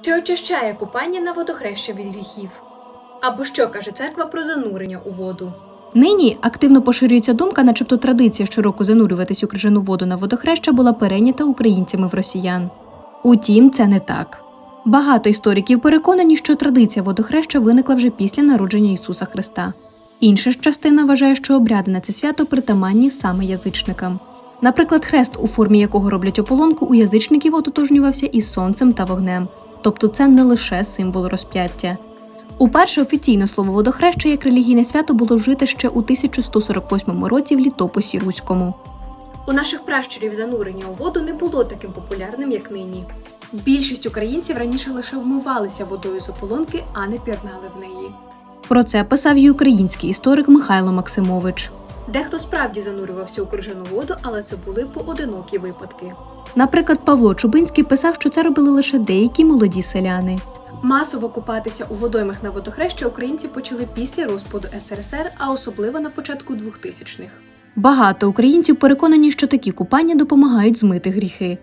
Чи очищає купання на водохреща від гріхів? Або що каже церква про занурення у воду? Нині активно поширюється думка, начебто традиція щороку занурюватись у крижану воду на водохреща була перейнята українцями в росіян. Утім, це не так. Багато істориків переконані, що традиція водохреща виникла вже після народження Ісуса Христа. Інша ж частина вважає, що обряди на це свято притаманні саме язичникам. Наприклад, хрест, у формі якого роблять ополонку, у язичників ототожнювався із сонцем та вогнем, тобто це не лише символ розп'яття. Уперше офіційно слово водохреща як релігійне свято було вжите ще у 1148 році в літописі руському. У наших пращурів занурення у воду не було таким популярним, як нині. Більшість українців раніше лише вмивалися водою з ополонки, а не пірнали в неї. Про це писав і український історик Михайло Максимович. Дехто справді занурювався у крижану воду, але це були поодинокі випадки. Наприклад, Павло Чубинський писав, що це робили лише деякі молоді селяни. Масово купатися у водоймах на водохреща українці почали після розпаду СРСР, а особливо на початку 2000-х. Багато українців переконані, що такі купання допомагають змити гріхи.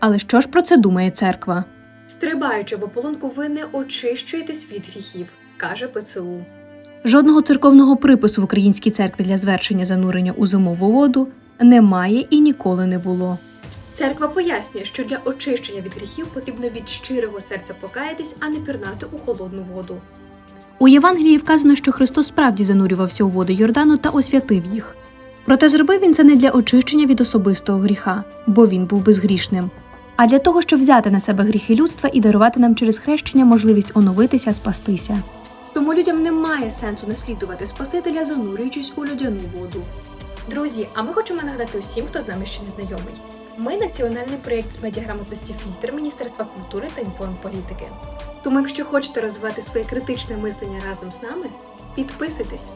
Але що ж про це думає церква? Стрибаючи в ополонку, ви не очищуєтесь від гріхів, каже ПЦУ. Жодного церковного припису в українській церкві для звершення занурення у зимову воду немає і ніколи не було. Церква пояснює, що для очищення від гріхів потрібно від щирого серця покаятись, а не пірнати у холодну воду. У Євангелії вказано, що Христос справді занурювався у воду Йордану та освятив їх. Проте зробив він це не для очищення від особистого гріха, бо він був безгрішним, а для того, щоб взяти на себе гріхи людства і дарувати нам через хрещення можливість оновитися, спастися. Тому людям немає сенсу наслідувати Спасителя, занурюючись у людяну воду. Друзі, а ми хочемо нагадати усім, хто з нами ще не знайомий. Ми національний проєкт з медіаграмотності фільтр Міністерства культури та інформполітики. Тому, якщо хочете розвивати своє критичне мислення разом з нами, підписуйтесь.